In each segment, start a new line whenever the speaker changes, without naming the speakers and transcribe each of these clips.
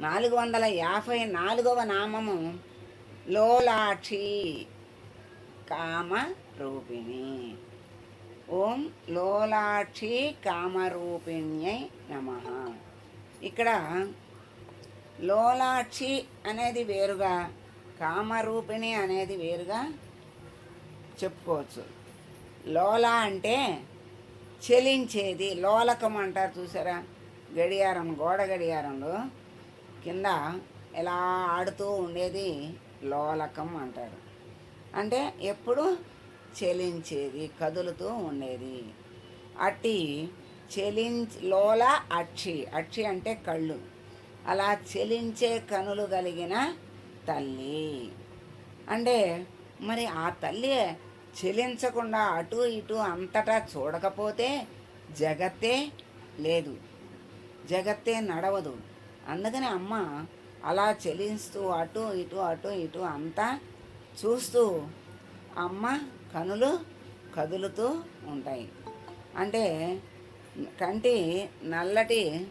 నాలుగు వందల యాభై నాలుగవ నామము లోలాక్షి కామ రూపిణి ఓం లోలాక్షి కామరూపిణ్యై నమ. ఇక్కడ లోలాక్షి అనేది వేరుగా కామరూపిణి అనేది వేరుగా చెప్పుకోవచ్చు. లోల అంటే చెలించేది లోలకం అంటారు చూసారా? గడియారం గోడ గడియారంలో కింద ఎలా ఆడుతూ ఉండేది లోలకం అంటారు. అంటే ఎప్పుడు చెలించేది కదులుతూ ఉండేది. అట్టి చెలించ్ లోల అక్షి అక్షి అంటే కళ్ళు. అలా చెలించే కనులు కలిగిన తల్లి. అంటే మరి ఆ తల్లి చెలించకుండా అటు ఇటు అంతటా చూడకపోతే జగత్తే లేదు. జగత్తే నడవదు. అందుకని అమ్మ అలా చెలిస్తూ అటు ఇటు అటు ఇటు అంతా చూస్తూ అమ్మ కనులు కదులుతూ ఉంటాయి. అంటే కంటి నల్లటి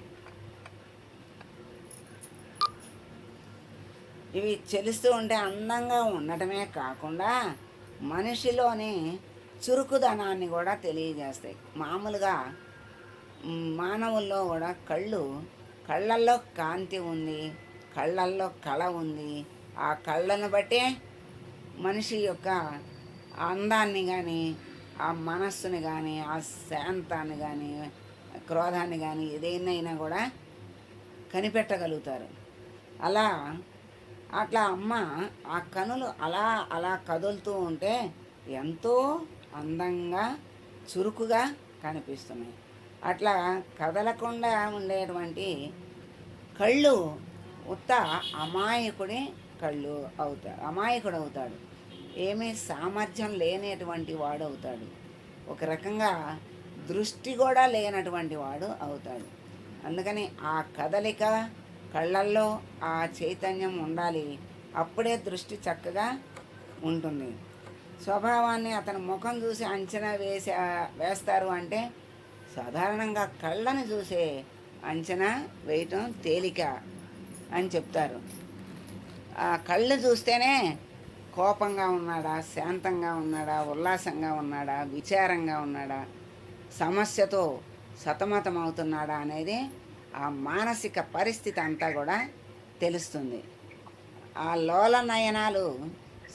ఇవి చెలుస్తూ ఉంటే అందంగా ఉండటమే కాకుండా మనిషిలోని చురుకుదనాన్ని కూడా తెలియజేస్తాయి. మామూలుగా మానవుల్లో కూడా కళ్ళు కళ్ళల్లో కాంతి ఉంది కళ్ళల్లో కళ ఉంది. ఆ కళ్ళను బట్టే మనిషి యొక్క అందాన్ని కానీ ఆ మనస్సుని కానీ ఆ శాంతాన్ని కానీ క్రోధాన్ని కానీ ఏదైనా కూడా కనిపెట్టగలుగుతారు. అలా అట్లా అమ్మ ఆ కనులు అలా అలా కదులుతూ ఉంటే ఎంతో అందంగా చురుకుగా కనిపిస్తున్నాయి. అట్లా కదలకుండా ఉండేటువంటి కళ్ళు ఉత్త అమాయకుడి కళ్ళు అవుతాడు అమాయకుడు అవుతాడు. ఏమీ సామర్థ్యం లేనటువంటి వాడు అవుతాడు. ఒక రకంగా దృష్టి కూడా లేనటువంటి వాడు అవుతాడు. అందుకని ఆ కదలిక కళ్ళల్లో ఆ చైతన్యం ఉండాలి. అప్పుడే దృష్టి చక్కగా ఉంటుంది. స్వభావాన్ని అతని ముఖం చూసి అంచనా వేసే వేస్తారు అంటే సాధారణంగా కళ్ళని చూసే అంచనా వేయటం తేలిక అని చెప్తారు. ఆ కళ్ళు చూస్తేనే కోపంగా ఉన్నాడా శాంతంగా ఉన్నాడా ఉల్లాసంగా ఉన్నాడా విచారంగా ఉన్నాడా సమస్యతో సతమతం అవుతున్నాడా అనేది ఆ మానసిక పరిస్థితి అంతా కూడా తెలుస్తుంది. ఆ లోల నయనాలు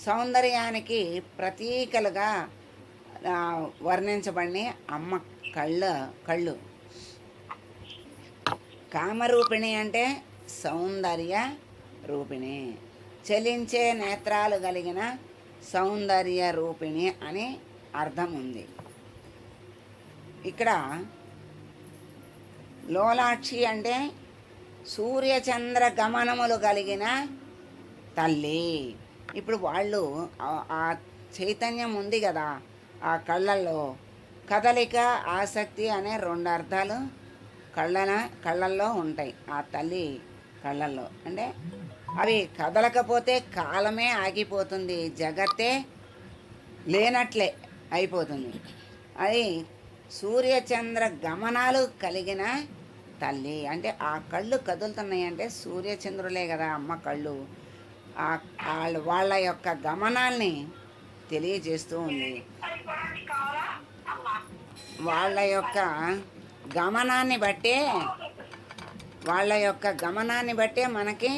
సౌందర్యానికి ప్రతీకలుగా వర్ణించబడిన వర్ణించబడి అమ్మ కళ్ళ కళ్ళు. కామరూపిణి అంటే సౌందర్య రూపిణి. చలించే నేత్రాలు కలిగిన సౌందర్య రూపిణి అని అర్థం ఉంది. ఇక్కడ లోలాక్షి అంటే సూర్యచంద్ర గమనములు కలిగిన తల్లి. ఇప్పుడు వాళ్ళు ఆ- ఆ చైతన్యం ఉంది కదా ఆ కళ్ళల్లో కదలిక ఆసక్తి అనే రెండు అర్థాలు కళ్ళన కళ్ళల్లో ఉంటాయి. ఆ తల్లి కళ్ళల్లో. అంటే అవి కదలకపోతే కాలమే ఆగిపోతుంది. జగత్తే లేనట్లే అయిపోతుంది. అది సూర్యచంద్ర గమనాలు కలిగిన తల్లి. అంటే ఆ కళ్ళు కదులుతున్నాయి అంటే సూర్యచంద్రులే కదా అమ్మ కళ్ళు. ఆ వాళ్ళ వాళ్ళ యొక్క గమనాల్ని తెలియజేస్తూ ఉంది. వాళ్ళ యొక్క గమనాన్ని బట్టే వాళ్ళ యొక్క గమనాన్ని బట్టే మనకి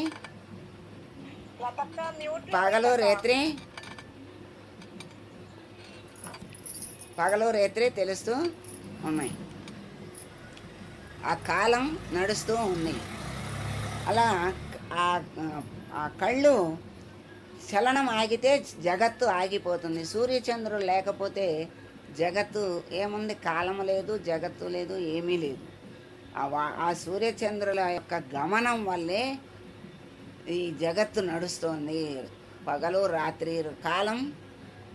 పగలు రాత్రి పగలు రాత్రి తెలుస్తూ ఉన్నాయి. ఆ కాలం నడుస్తూ ఉంది. అలా ఆ ఆ కళ్ళు చలనం ఆగితే జగత్తు ఆగిపోతుంది. సూర్యచంద్రుడు లేకపోతే జగత్తు ఏముంది? కాలం లేదు జగత్తు లేదు ఏమీ లేదు. ఆ సూర్యచంద్రుల యొక్క గమనం వల్లే ఈ జగత్తు నడుస్తోంది. పగలు రాత్రి కాలం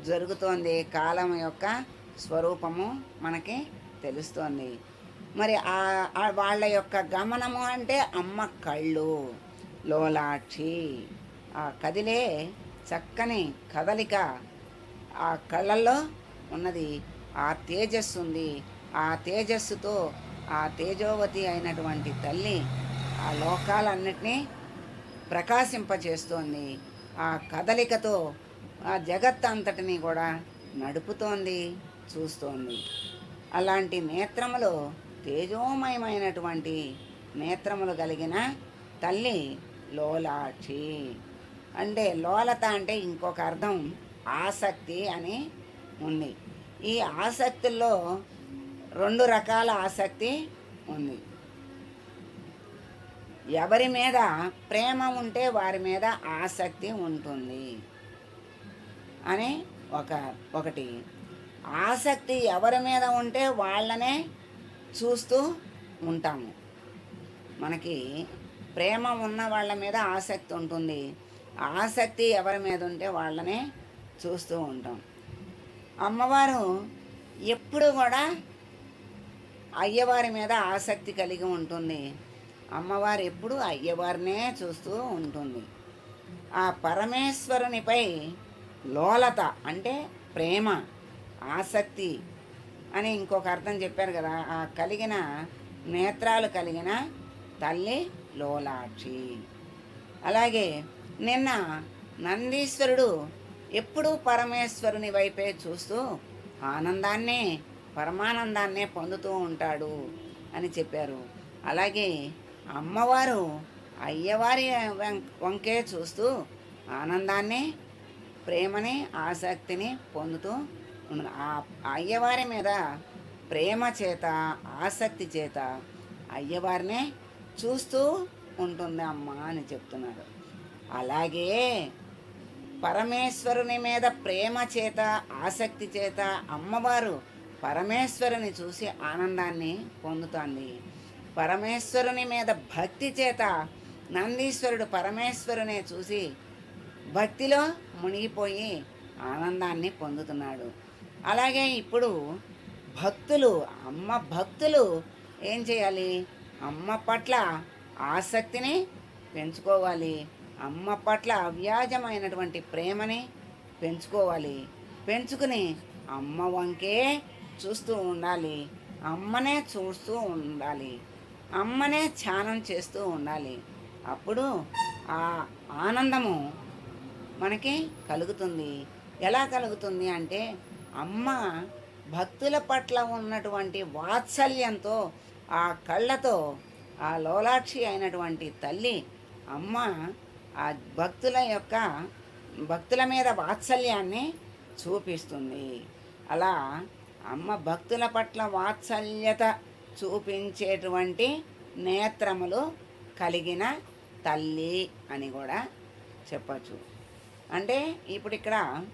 జరుగుతోంది. కాలం యొక్క స్వరూపము మనకి తెలుస్తోంది. మరి ఆ ఆ వాళ్ళ యొక్క గమనము అంటే అమ్మ కళ్ళు లోలాక్షి. ఆ కదిలే చక్కని కదలిక ఆ కళ్ళల్లో ఉన్నది. ఆ తేజస్సు ఉంది ఆ తేజస్సుతో ఆ తేజోవతి అయినటువంటి తల్లి ఆ లోకాలన్నిటినీ ప్రకాశింపచేస్తోంది. ఆ కదలికతో ఆ జగత్ అంతటిని కూడా నడుపుతోంది చూస్తోంది. అలాంటి నేత్రములో తేజోమయమైనటువంటి నేత్రములు కలిగిన తల్లి లోలాక్షి. అంటే లోలత అంటే ఇంకొక అర్థం ఆసక్తి అని ఉంది. ఈ ఆసక్తుల్లో రెండు రకాల ఆసక్తి ఉంది. ఎవరి మీద ప్రేమ ఉంటే వారి మీద ఆసక్తి ఉంటుంది అని ఒక ఒకటి. ఆసక్తి ఎవరి మీద ఉంటే వాళ్ళనే చూస్తూ ఉంటాము. మనకి ప్రేమ ఉన్న వాళ్ళ మీద ఆసక్తి ఉంటుంది. ఆసక్తి ఎవరి మీద ఉంటే వాళ్ళనే చూస్తూ ఉంటాం. అమ్మవారు ఎప్పుడు కూడా అయ్యవారి మీద ఆసక్తి కలిగి ఉంటుంది. అమ్మవారు ఎప్పుడు అయ్యవారినే చూస్తూ ఉంటుంది. ఆ పరమేశ్వరునిపై లోలత అంటే ప్రేమ ఆసక్తి అని ఇంకొక అర్థం చెప్పారు కదా ఆ కలిగిన నేత్రాలు కలిగిన తల్లి లోలాక్షి. అలాగే నిన్న నందీశ్వరుడు ఎప్పుడూ పరమేశ్వరుని వైపే చూస్తూ ఆనందాన్నే పరమానందాన్నే పొందుతూ ఉంటాడు అని చెప్పారు. అలాగే అమ్మవారు అయ్యవారి వం- వంకే చూస్తూ ఆనందాన్ని ప్రేమని ఆసక్తిని పొందుతూ ఆ అయ్యవారి మీద ప్రేమ చేత ఆసక్తి చేత అయ్యవారినే చూస్తూ ఉంటుంది అమ్మ అని చెప్తున్నారు. అలాగే పరమేశ్వరుని మీద ప్రేమ చేత ఆసక్తి చేత అమ్మవారు పరమేశ్వరుని చూసి ఆనందాన్ని పొందుతోంది. పరమేశ్వరుని మీద భక్తి చేత నందీశ్వరుడు పరమేశ్వరుని చూసి భక్తిలో మునిగిపోయి ఆనందాన్ని పొందుతున్నాడు. అలాగే ఇప్పుడు భక్తులు అమ్మ భక్తులు ఏం చేయాలి? అమ్మ పట్ల ఆసక్తిని పెంచుకోవాలి. అమ్మ పట్ల అవ్యాజమైనటువంటి ప్రేమని పెంచుకోవాలి. పెంచుకుని అమ్మ వంకే చూస్తూ ఉండాలి. అమ్మనే చూస్తూ ఉండాలి. అమ్మనే ధ్యానం చేస్తూ ఉండాలి. అప్పుడు ఆ ఆనందము మనకి కలుగుతుంది. ఎలా కలుగుతుంది అంటే అమ్మ భక్తుల పట్ల ఉన్నటువంటి వాత్సల్యంతో ఆ కళ్ళతో ఆ లోలాక్షి అయినటువంటి తల్లి అమ్మ ఆ భక్తుల యొక్క భక్తుల మీద వాత్సల్యాన్ని చూపిస్తుంది. అలా అమ్మ భక్తుల పట్ల వాత్సల్యత చూపించేటువంటి నేత్రములు కలిగిన తల్లి అని కూడా చెప్పచ్చు. అంటే ఇప్పుడు ఇక్కడ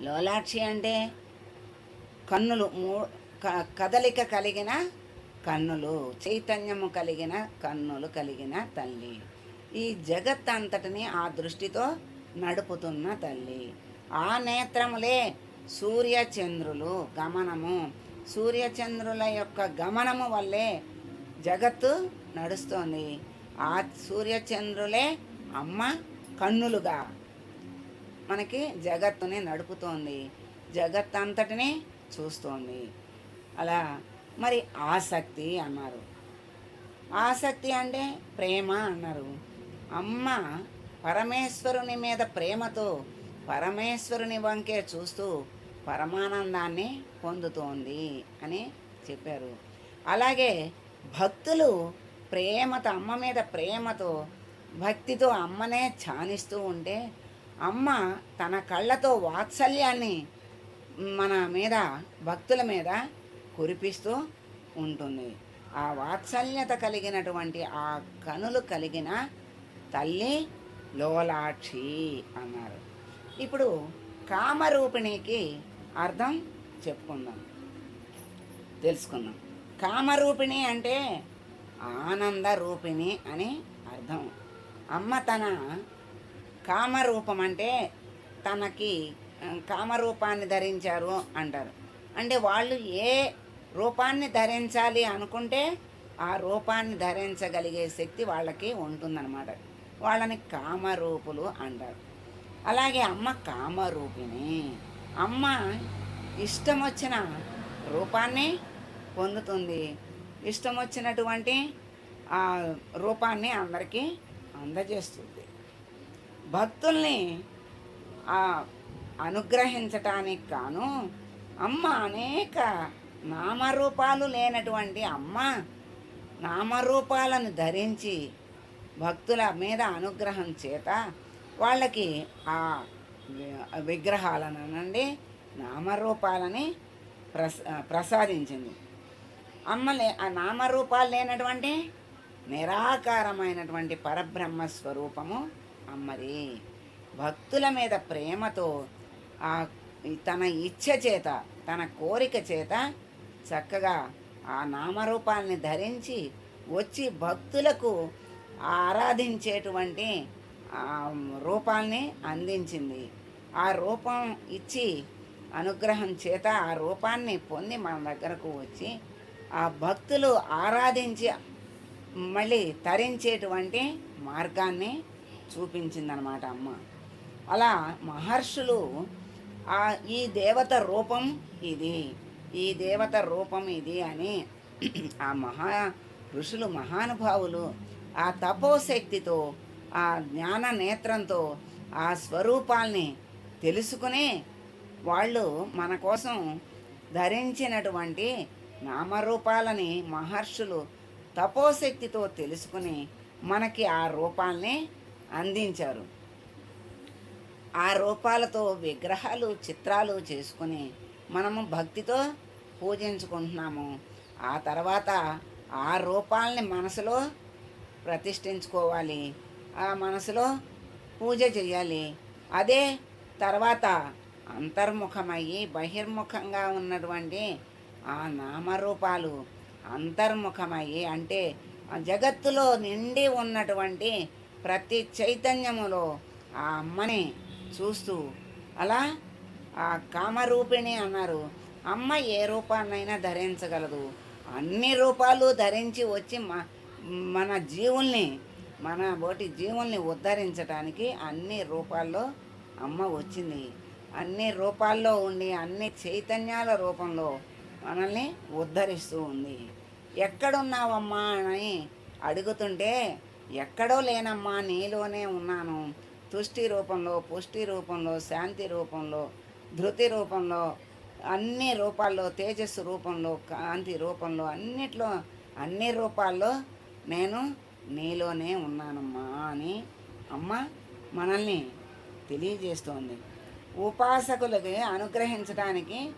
లోలాక్షి అంటే కన్నులు మూ క- కదలిక కలిగిన కన్నులు చైతన్యము కలిగిన కన్నులు కలిగిన తల్లి. ఈ జగత్ అంతటిని ఆ దృష్టితో నడుపుతున్న తల్లి. ఆ నేత్రములే సూర్యచంద్రులు గమనము. సూర్యచంద్రుల యొక్క గమనము వల్లే జగత్తు నడుస్తోంది. ఆ సూర్యచంద్రులే అమ్మ కన్నులుగా మనకి జగత్తుని నడుపుతోంది. జగత్ అంతటిని చూస్తోంది. అలా మరి ఆసక్తి అన్నారు. ఆసక్తి అంటే ప్రేమ అన్నారు. అమ్మ పరమేశ్వరుని మీద ప్రేమతో పరమేశ్వరుని వంకే చూస్తూ పరమానందాన్ని పొందుతోంది అని చెప్పారు. అలాగే భక్తులు ప్రేమతో అమ్మ మీద ప్రేమతో భక్తితో అమ్మనే ఛానిస్తూ ఉంటే అమ్మ తన కళ్ళతో వాత్సల్యాన్ని మన మీద భక్తుల మీద కురిపిస్తూ ఉంటుంది. ఆ వాత్సల్యత కలిగినటువంటి ఆ కనులు కలిగిన తల్లి లోలాక్షి అన్నారు. ఇప్పుడు కామరూపిణికి అర్థం చెప్పుకుందాం. తెలుసుకుందాం. కామరూపిణి అంటే ఆనంద రూపిణి అని అర్థం. అమ్మ తన కామరూపం అంటే తనకి కామరూపాన్ని ధరించారు అంటారు. అంటే వాళ్ళు ఏ రూపాన్ని ధరించాలి అనుకుంటే ఆ రూపాన్ని ధరించగలిగే శక్తి వాళ్ళకి ఉంటుందన్నమాట. వాళ్ళని కామరూపులు అంటారు. అలాగే అమ్మ కామరూపిణి. అమ్మ ఇష్టం వచ్చిన రూపాన్ని పొందుతుంది. ఇష్టం వచ్చినటువంటి ఆ రూపాన్ని అందరికీ అందజేస్తుంది. భక్తుల్ని అనుగ్రహించటానికి కాను అమ్మ అనేక నామరూపాలు లేనటువంటి అమ్మ నామరూపాలను ధరించి భక్తుల మీద అనుగ్రహం చేత వాళ్ళకి ఆ విగ్రహాలనండి నామరూపాలని ప్రస ప్రసాదించింది. అమ్మలే ఆ నామరూపాలు లేనటువంటి నిరాకారమైనటువంటి పరబ్రహ్మ స్వరూపము అమ్మది. భక్తుల మీద ప్రేమతో ఆ తన ఇచ్ఛ చేత తన కోరిక చేత చక్కగా ఆ నామరూపాల్ని ధరించి వచ్చి భక్తులకు ఆరాధించేటువంటి ఆ రూపాల్ని అందించింది. ఆ రూపం ఇచ్చి అనుగ్రహం చేత ఆ రూపాన్ని పొంది మన దగ్గరకు వచ్చి ఆ భక్తులు ఆరాధించి మళ్ళీ తరించేటువంటి మార్గాన్ని చూపించిందనమాట అమ్మ. అలా మహర్షులు ఆ ఈ దేవత రూపం ఇది ఈ దేవత రూపం ఇది అని ఆ మహా ఋషులు మహానుభావులు ఆ తపోశక్తితో ఆ జ్ఞాన నేత్రంతో ఆ స్వరూపాల్ని తెలుసుకుని వాళ్ళు మన కోసం ధరించినటువంటి నామరూపాలని మహర్షులు తపోశక్తితో తెలుసుకుని మనకి ఆ రూపాల్ని అందించారు. ఆ రూపాలతో విగ్రహాలు చిత్రాలు చేసుకుని మనము భక్తితో పూజించుకుంటున్నాము. ఆ తర్వాత ఆ రూపాలని మనసులో ప్రతిష్ఠించుకోవాలి. ఆ మనసులో పూజ చేయాలి. అదే తర్వాత అంతర్ముఖమయ్యి బహిర్ముఖంగా ఉన్నటువంటి ఆ నామరూపాలు అంతర్ముఖమయ్యి అంటే ఆ జగత్తులో నిండి ఉన్నటువంటి ప్రతి చైతన్యములో ఆ అమ్మని చూస్తూ అలా ఆ కామరూపిణి అన్నారు. అమ్మ ఏ రూపాన్నైనా ధరించగలదు. అన్ని రూపాలు ధరించి వచ్చి మా మన జీవుల్ని మన బోటి జీవుల్ని ఉద్ధరించడానికి అన్ని రూపాల్లో అమ్మ వచ్చింది. అన్ని రూపాల్లో ఉండి అన్ని చైతన్యాల రూపంలో మనల్ని ఉద్ధరిస్తూ ఉంది. ఎక్కడున్నావమ్మా అని అడుగుతుంటే ఎక్కడో లేనమ్మా నీలోనే ఉన్నాను. తుష్టి రూపంలో పుష్టి రూపంలో శాంతి రూపంలో ధృతి రూపంలో అన్ని రూపాల్లో తేజస్సు రూపంలో కాంతి రూపంలో అన్నిట్లో అన్ని రూపాల్లో నేను నీలోనే ఉన్నానమ్మా అని అమ్మ మనల్ని తెలియజేస్తోంది. ఉపాసకులకి అనుగ్రహించడానికి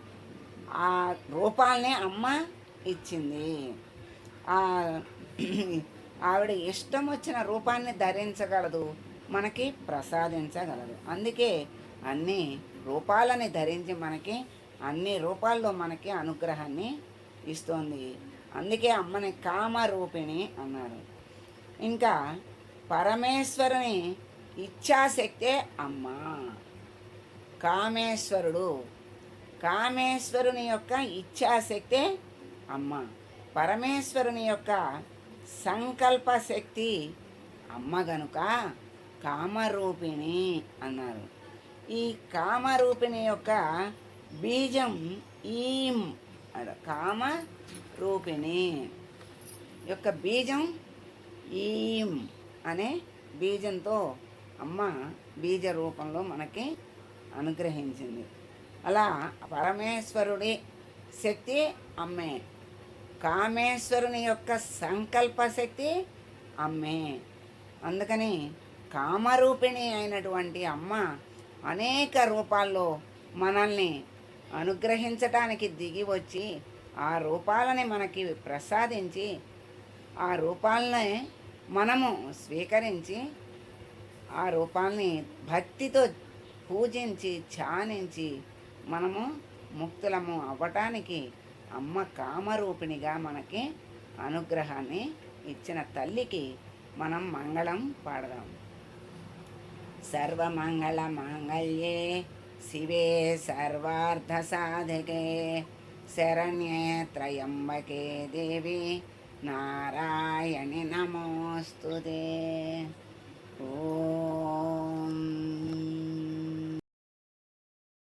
ఆ రూపాల్ని అమ్మ ఇచ్చింది. ఆవిడ ఇష్టం వచ్చిన రూపాన్ని ధరించగలదు మనకి ప్రసాదించగలదు. అందుకే అన్ని రూపాలని ధరించి మనకి అన్ని రూపాల్లో మనకి అనుగ్రహాన్ని ఇస్తోంది. అందుకే అమ్మని కామరూపిణి అన్నారు. ఇంకా పరమేశ్వరుని ఇచ్ఛాశక్తే అమ్మ. కామేశ్వరుడు. కామేశ్వరుని యొక్క ఇచ్ఛాశక్తే అమ్మ. పరమేశ్వరుని యొక్క సంకల్ప శక్తి అమ్మ గనుక కామరూపిణి అన్నారు. ఈ కామరూపిణి యొక్క బీజం ఈం. కామ రూపిణి యొక్క బీజం ఈం అనే బీజంతో అమ్మ బీజ రూపంలో మనకి అనుగ్రహించింది. అలా పరమేశ్వరుడి శక్తి అమ్మే. కామేశ్వరుని యొక్క సంకల్ప శక్తి అమ్మే. అందుకని కామరూపిణి అయినటువంటి అమ్మ అనేక రూపాల్లో మనల్ని అనుగ్రహించటానికి దిగి వచ్చి ఆ రూపాలని మనకి ప్రసాదించి ఆ రూపాలని మనము స్వీకరించి ఆ రూపాల్ని భక్తితో పూజించి ధ్యానించి మనము ముక్తులము అవ్వటానికి అమ్మ కామరూపిణిగా మనకి అనుగ్రహాన్ని ఇచ్చిన తల్లికి మనం మంగళం పాడదాం. సర్వమంగళ మాంగళ్యే శివే సర్వార్థ సాధకే. శరణ్యే త్రయంబకే దేవి నారాయణి నమోస్తుతే ఓం